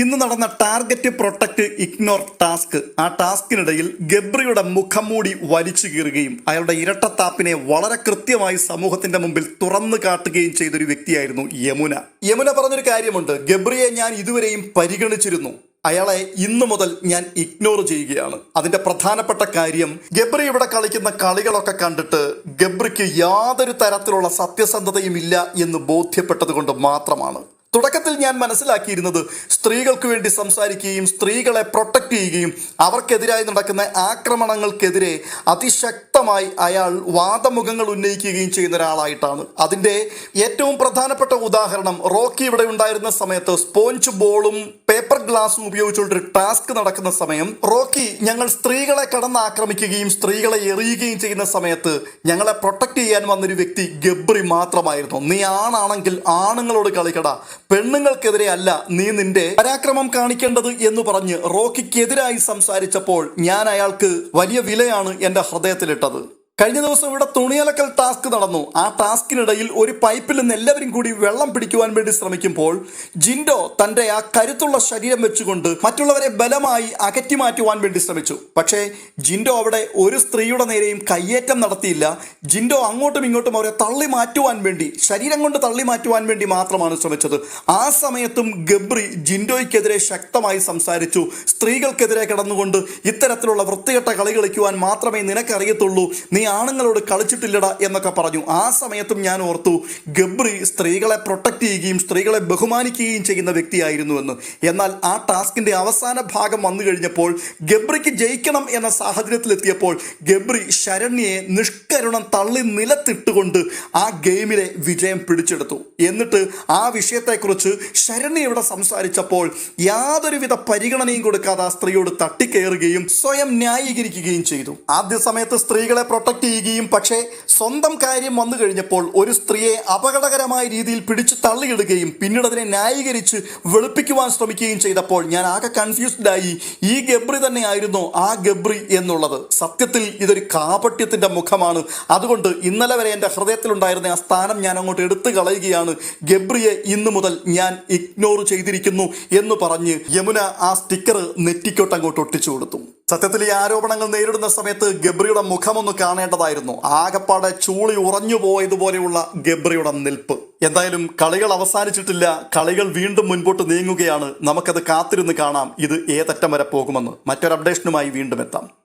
ഇന്ന് നടന്ന target protect ignore task ആ ടാസ്കിനിടയിൽ ഗബ്രിയുടെ മുഖം മൂടി വലിച്ചു കീറുകയും അയാളുടെ ഇരട്ടത്താപ്പിനെ വളരെ കൃത്യമായി സമൂഹത്തിന്റെ മുമ്പിൽ തുറന്നു കാട്ടുകയും ചെയ്തൊരു വ്യക്തിയായിരുന്നു യമുന. യമുന പറഞ്ഞൊരു കാര്യമുണ്ട് ഗബ്രിയെ ഞാൻ ഇതുവരെയും പരിഗണിച്ചിരുന്നു. അയാളെ ഇന്നു മുതൽ ഞാൻ ഇഗ്നോർ ചെയ്യുകയാണ്. അതിന്റെ പ്രധാനപ്പെട്ട കാര്യം ഗബ്രി ഇവിടെ കളിക്കുന്ന കളികളൊക്കെ കണ്ടിട്ട് ഗബ്രിക്ക് യാതൊരു തരത്തിലുള്ള സത്യസന്ധതയും ഇല്ല എന്ന് ബോധ്യപ്പെട്ടത് കൊണ്ട് മാത്രമാണ്. തുടക്കത്തിൽ ഞാൻ മനസ്സിലാക്കിയിരുന്നത് സ്ത്രീകൾക്ക് വേണ്ടി സംസാരിക്കുകയും സ്ത്രീകളെ പ്രൊട്ടക്ട് ചെയ്യുകയും അവർക്കെതിരായി നടക്കുന്ന ആക്രമണങ്ങൾക്കെതിരെ അതിശക്തമായി അയാൾ വാദമുഖങ്ങൾ ഉന്നയിക്കുകയും ചെയ്യുന്ന ഒരാളായിട്ടാണ്. അതിന്റെ ഏറ്റവും പ്രധാനപ്പെട്ട ഉദാഹരണം റോക്കി ഇവിടെ ഉണ്ടായിരുന്ന സമയത്ത് സ്പോഞ്ച് ബോളും പേപ്പർ ഗ്ലാസും ഉപയോഗിച്ചുകൊണ്ടൊരു ടാസ്ക് നടക്കുന്ന സമയം റോക്കി ഞങ്ങൾ സ്ത്രീകളെ കടന്ന് ആക്രമിക്കുകയും സ്ത്രീകളെ എറിയുകയും ചെയ്യുന്ന സമയത്ത് ഞങ്ങളെ പ്രൊട്ടക്ട് ചെയ്യാൻ വന്നൊരു വ്യക്തി ഗബ്രി മാത്രമായിരുന്നു. നീ ആണാണെങ്കിൽ ആണുങ്ങളോട് കളിക്കട. പെണ്ണുങ്ങൾക്കെതിരെ അല്ല നീ നിന്റെ പരാക്രമം കാണിക്കേണ്ടത് എന്ന് പറഞ്ഞ് റോക്കിക്കെതിരായി സംസാരിച്ചപ്പോൾ ഞാൻ അയാൾക്ക് വലിയ വിലയാണ് എന്റെ ഹൃദയത്തിലിട്ടത്. കഴിഞ്ഞ ദിവസം ഇവിടെ തുണിയലക്കൽ ടാസ്ക് നടന്നു. ആ ടാസ്കിനിടയിൽ ഒരു പൈപ്പിൽ നിന്ന് എല്ലാവരും കൂടി വെള്ളം പിടിക്കുവാൻ വേണ്ടി ശ്രമിക്കുമ്പോൾ ജിൻഡോ തന്റെ ആ കരുത്തുള്ള ശരീരം വെച്ചുകൊണ്ട് മറ്റുള്ളവരെ ബലമായി അകറ്റി മാറ്റുവാൻ വേണ്ടി ശ്രമിച്ചു. പക്ഷേ ജിൻഡോ അവിടെ ഒരു സ്ത്രീയുടെ നേരെയും കയ്യേറ്റം നടത്തിയില്ല. ജിൻഡോ അങ്ങോട്ടും ഇങ്ങോട്ടും അവരെ തള്ളി മാറ്റുവാൻ വേണ്ടി ശരീരം കൊണ്ട് തള്ളി മാറ്റുവാൻ വേണ്ടി മാത്രമാണ് ശ്രമിച്ചത്. ആ സമയത്തും ഗബ്രി ജിൻഡോയ്ക്കെതിരെ ശക്തമായി സംസാരിച്ചു. സ്ത്രീകൾക്കെതിരെ കിടന്നുകൊണ്ട് ഇത്തരത്തിലുള്ള വൃത്തികെട്ട കളി കളിക്കുവാൻ മാത്രമേ നിനക്കറിയത്തുള്ളൂ. നീ ആണുങ്ങളോട് കളിച്ചിട്ടില്ലടാ എന്നൊക്കെ പറഞ്ഞു. ആ സമയത്തും ഞാൻ ഓർത്തു ഗബ്രി സ്ത്രീകളെ പ്രൊട്ടക്ട് ചെയ്യുകയും സ്ത്രീകളെ ബഹുമാനിക്കുകയും ചെയ്യുന്ന വ്യക്തിയായിരുന്നു എന്ന്. എന്നാൽ ആ ടാസ്കിന്റെ അവസാന ഭാഗം വന്നു കഴിഞ്ഞപ്പോൾ ഗബ്രിക്ക് ജയിക്കണം എന്ന സാഹചര്യത്തിലെത്തിയപ്പോൾ ഗബ്രി ശരണ്യയെ നിഷ്കരുണം തള്ളി നിലത്തിട്ടുകൊണ്ട് ആ ഗെയിമിലെ വിജയം പിടിച്ചെടുത്തു. എന്നിട്ട് ആ വിഷയത്തെക്കുറിച്ച് ശരണ്യ ഇവിടെ സംസാരിച്ചപ്പോൾ യാതൊരുവിധ പരിഗണനയും കൊടുക്കാതെ ആ സ്ത്രീയോട് തട്ടിക്കയറുകയും സ്വയം ന്യായീകരിക്കുകയും ചെയ്തു. ആദ്യ സമയത്ത് സ്ത്രീകളെ ചെയ്യുകയും പക്ഷേ സ്വന്തം കാര്യം വന്നു കഴിഞ്ഞപ്പോൾ ഒരു സ്ത്രീയെ അപകടകരമായ രീതിയിൽ പിടിച്ചു തള്ളിയിടുകയും പിന്നീട് അതിനെ ന്യായീകരിച്ച് വെളുപ്പിക്കുവാൻ ശ്രമിക്കുകയും ചെയ്തപ്പോൾ ഞാൻ ആകെ കൺഫ്യൂസ്ഡായി ഈ ഗബ്രി തന്നെയായിരുന്നു ആ ഗബ്രി എന്നുള്ളത്. സത്യത്തിൽ ഇതൊരു കാപട്യത്തിന്റെ മുഖമാണ്. അതുകൊണ്ട് ഇന്നലെ വരെ എന്റെ ഹൃദയത്തിലുണ്ടായിരുന്ന ആ സ്ഥാനം ഞാൻ അങ്ങോട്ട് എടുത്തു കളയുകയാണ്. ഗബ്രിയെ ഇന്നു മുതൽ ഞാൻ ഇഗ്നോർ ചെയ്തിരിക്കുന്നു എന്ന് പറഞ്ഞ് യമുന ആ സ്റ്റിക്കർ നെറ്റിക്കോട്ട് അങ്ങോട്ട് ഒട്ടിച്ചു കൊടുത്തു. സത്യത്തിൽ ഈ ആരോപണങ്ങൾ നേരിടുന്ന സമയത്ത് ഗബ്രിയുടെ മുഖമൊന്ന് കാണേണ്ടതായിരുന്നു. ആകപ്പാടെ ചൂളി ഉറഞ്ഞു പോയതുപോലെയുള്ള ഗബ്രിയുടെ നിൽപ്പ്. എന്തായാലും കളികൾ അവസാനിച്ചിട്ടില്ല. കളികൾ വീണ്ടും മുൻപോട്ട് നീങ്ങുകയാണ്. നമുക്കത് കാത്തിരുന്ന് കാണാം. ഇത് ഏതറ്റം വരെ പോകുമെന്ന്. മറ്റൊരു അപ്ഡേഷനുമായി വീണ്ടും എത്താം.